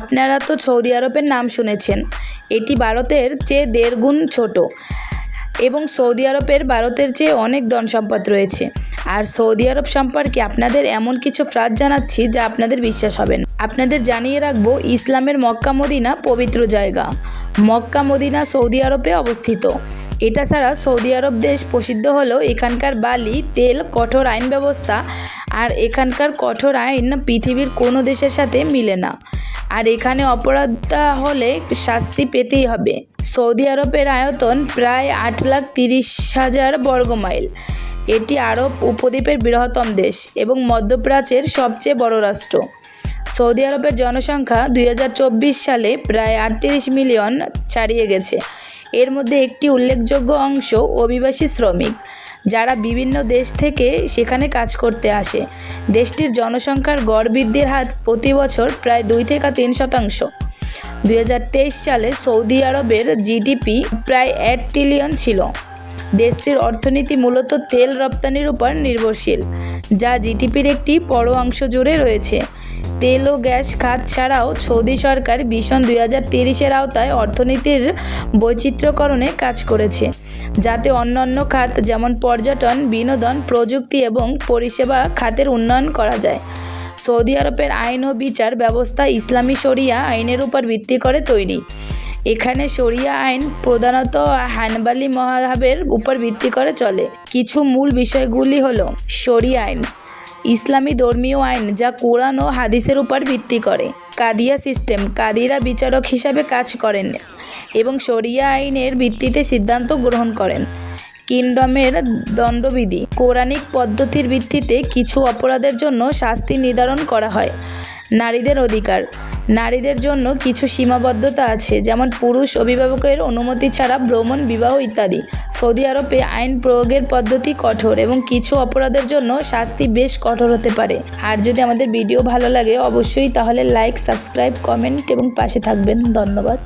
আপনারা তো সৌদি আরবের নাম শুনেছেন। এটি ভারতের চেয়ে দেড় গুণ ছোট এবং সৌদি আরবের ভারতের চেয়ে অনেক ধন সম্পদ রয়েছে। আর সৌদি আরব সম্পর্কে আপনাদের এমন কিছু ফ্রাজ জানাচ্ছি যা আপনাদের বিশ্বাস হবে না। আপনাদের জানিয়ে রাখব, ইসলামের মক্কা মদিনা পবিত্র জায়গা। মক্কা মদিনা সৌদি আরবে অবস্থিত। এটা ছাড়া সৌদি আরব দেশ প্রসিদ্ধ হলো এখানকার বালি, তেল, কঠোর আইন ব্যবস্থা। আর এখানকার কঠোর আইন পৃথিবীর কোনো দেশের সাথে মিলে না। আর এখানে অপরাধটা হলে শাস্তি পেতেই হবে। সৌদি আরবের আয়তন প্রায় আট লাখ তিরিশ হাজার বর্গমাইল এটি আরব উপদ্বীপের বৃহত্তম দেশ এবং মধ্যপ্রাচ্যের সবচেয়ে বড় রাষ্ট্র। সৌদি আরবের জনসংখ্যা দুই হাজার চব্বিশ সালে প্রায় আটত্রিশ মিলিয়ন ছাড়িয়ে গেছে। এর মধ্যে একটি উল্লেখযোগ্য অংশ অভিবাসী শ্রমিক। যারা বিভিন্ন দেশ থেকে সেখানে কাজ করতে আসে। দেশটির জনসংখ্যার গড় বৃদ্ধির হার প্রতি বছর প্রায় দুই থেকে তিন শতাংশ। দুই হাজার তেইশ সালে সৌদি আরবের জিডিপি প্রায় এক ট্রিলিয়ন ছিল। দেশটির অর্থনীতি মূলত তেল রপ্তানির উপর নির্ভরশীল, যা জিডিপির একটি বড় অংশ জুড়ে রয়েছে। তেল ও গ্যাস খাত ছাড়াও সৌদি সরকার ভীষণ দুই হাজার তিরিশের আওতায় অর্থনীতির বৈচিত্র্যকরণে কাজ করেছে, যাতে অন্যান্য খাত যেমন পর্যটন, বিনোদন, প্রযুক্তি এবং পরিষেবা খাতের উন্নয়ন করা যায়। সৌদি আরবের আইন ও বিচার ব্যবস্থা ইসলামী শরিয়া আইনের উপর ভিত্তি করে তৈরি। এখানে শরিয়া আইন প্রধানত হানবালি মহাভাবের উপর ভিত্তি করে চলে। কিছু মূল বিষয়গুলি হলো শরিয়া আইন, ইসলামী ধর্মীয় আইন যা কোরআন ও হাদিসের উপর ভিত্তি করে, কাদিয়া সিস্টেম, কাদিরা বিচারক হিসাবে কাজ করেন এবং শরিয়া আইনের ভিত্তিতে সিদ্ধান্ত গ্রহণ করেন। কিংডমের দণ্ডবিধি পৌরাণিক পদ্ধতির ভিত্তিতে কিছু অপরাধের জন্য শাস্তি নির্ধারণ করা হয়। নারীদের অধিকার নারীদের জন্য কিছু সীমাবদ্ধতা আছে, যেমন পুরুষ অভিভাবকের অনুমতি ছাড়া ভ্রমণ, বিবাহ ইত্যাদি। সৌদি আরবে আইন প্রয়োগের পদ্ধতি কঠোর এবং কিছু অপরাধের জন্য শাস্তি বেশ কঠোর হতে পারে। আর যদি আমাদের ভিডিও ভালো লাগে, অবশ্যই তাহলে লাইক সাবস্ক্রাইব কমেন্ট এবং পাশে থাকবেন। ধন্যবাদ।